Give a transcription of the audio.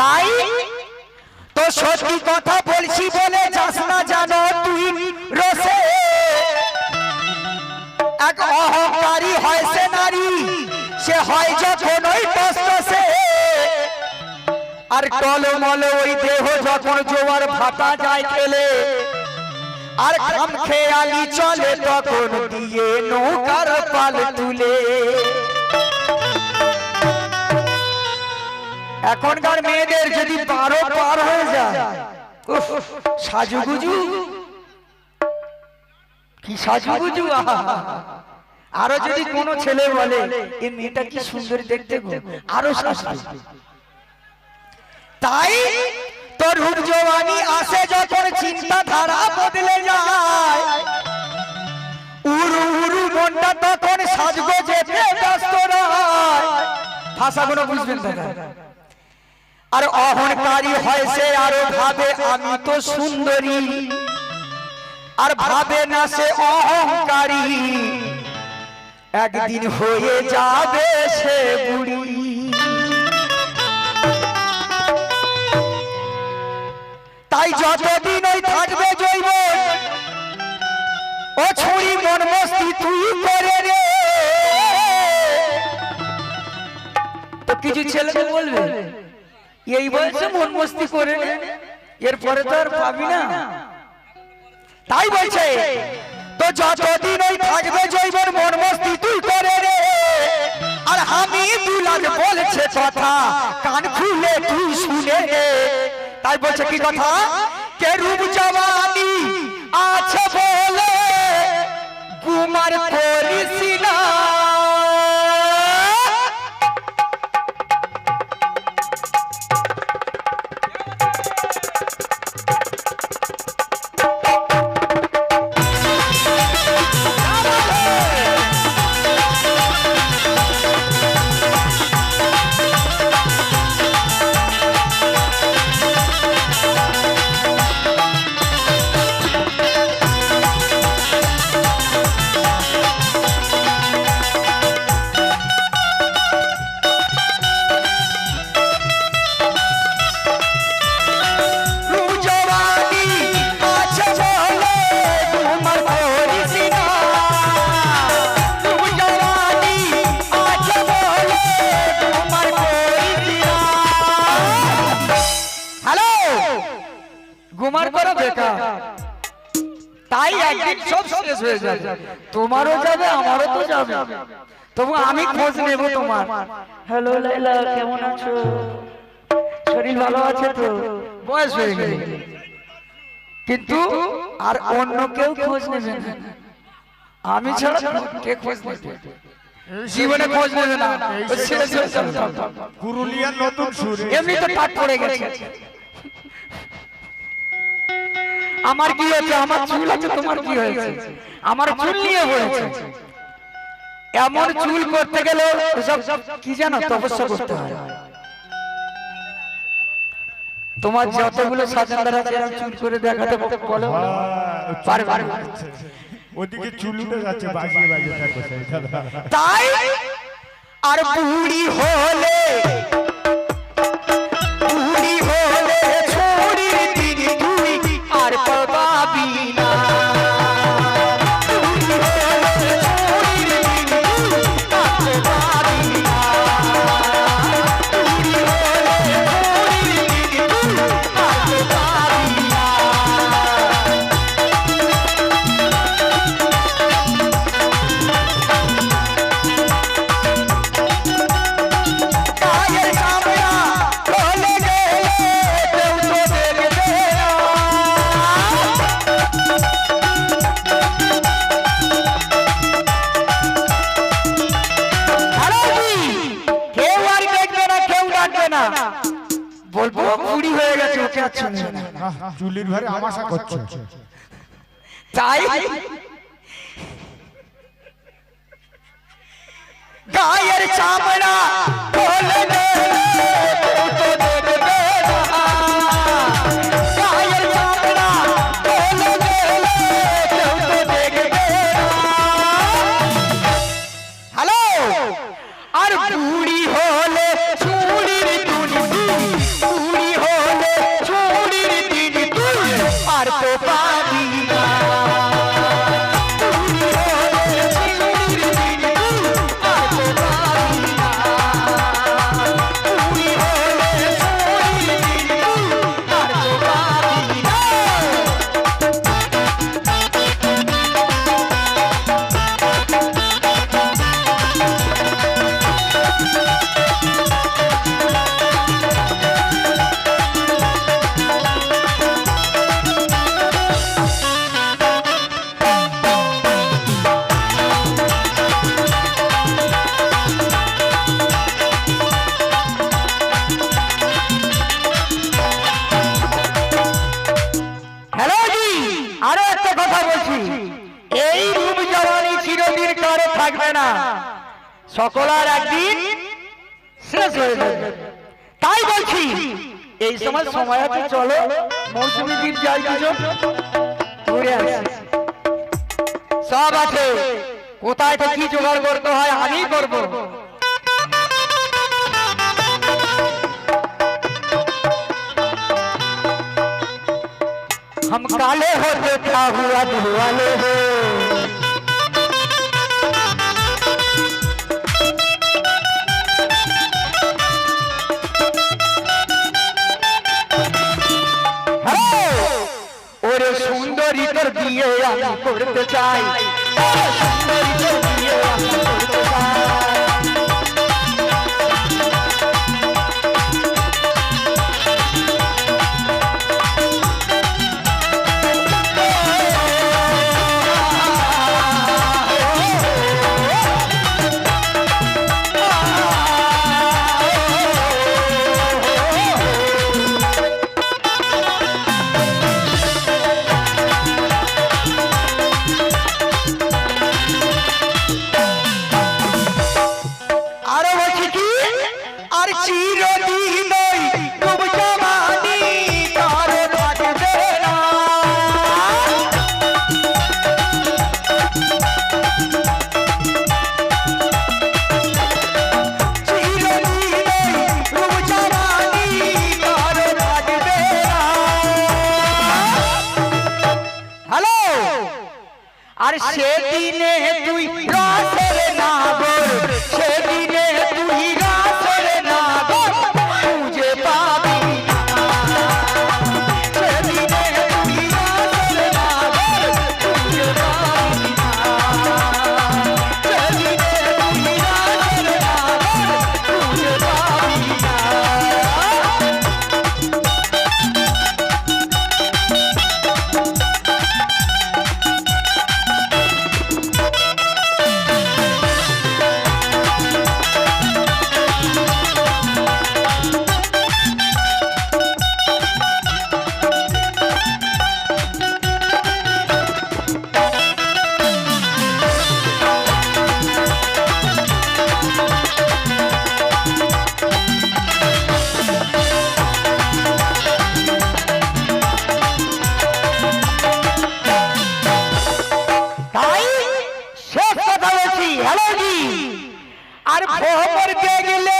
তাই? তো সত্যি কথা বলছি বলে যাস না জানো তুই রসে। এক অহংকারী হয় সে নারী, সে হয় যখন ওই টসটসে আর টলমল ওই দেহ যখন জোয়ার ভাটা যায় খেলে আর খাম খেয়ালি চলে তখন দিয়ে নৌকার পাল তুলে। এখনকার মেয়েদের যদি বারো পার হয়ে যায় সাজুগুজু। কি সাজুগুজু আরও যদি কোনো ছেলে বলে এই মেয়েটা কি সুন্দর দেখতে আরও তাই তোর জওয়ানি আসে যখন চিন্তাধারা বদলে যায়। উরু উরু মনটা তখন সাজগো যেতে ব্যস্ত নয় ভাষাগুলো বুঝবেন দাদা। আর অহংকারী হয় সে আরও ভাবে আমি তো সুন্দরী। আর ভাবে না সে অহংকারী। একদিন হয়ে যাবে সে বুড়ি। তাই যতদিন ওই থাকবে জৈব, ও ছুরি মন মস্তি তুই করে রে তো কিছু ছেলে বলবে? এই বয়সে মন মস্তি করে এরপরে তো আর পাবি না। তাই বলছে, তো যতদিন ওই থাকবে জৈবর মন মস্তি তুই করে রে আর আমি দুলাল বলছে কথা, কান খুলে তুই শুনে রে তাই বলছে কি কথা? কে রূপ জওয়ানি আছে গুমার করো বেকার। তাই একদিন সব শেষ হয়ে যাবে। তোমারও যাবে আমারও তো যাবে। তবু আমি খোঁজ নেব তোমার। হ্যালো লাইলা কেমন আছো? শরীর ভালো আছে তো? বয়স হয়ে গেছে। কিন্তু আর অন্য কেউ খোঁজ নেবে না। আমি ছাড়া কে খোঁজ নেবে? জীবনে খোঁজ নেবে না। পুরুলিয়ার নতুন সুর। এমনি তো টাক পড়ে গেছে। আমার কি হয়েছে? আমার চুল আছে তোমার কি হয়েছে? আমার চুল নিয়ে হয়েছে। এমন চুল করতে গেলে সব কি জানো তপস্যা করতে হয়। তোমার যতগুলো সাজানদার আছে এরকম চুল করে দেখাতে বলো পারে পারে ওদিকে চুল উঠে যাচ্ছে বাজিয়ে বাজিয়ে তাই? আর বুড়ি হলে চলবে না চুলির ঘরে আমাশা করছে তাই গায়ের চামড়া সকলার একদিন শেষ হয়ে যাবে তাই বলছি এই সময় সময় আছে চলো মৌসুমি দ্বীপ যাই কিছু ঘুরে আসি সব আছে কোথায় থেকে কি জোগাড় করতে হয় আমি করব हम काले होते क्या हुआ धुआले हो সুন্দরী তোর বিয়ে আমি করতে চাই। সুন্দরী তোর বিয়ে আমি করতে সেদিনে তুই রসে আর ভোমর কে গেলে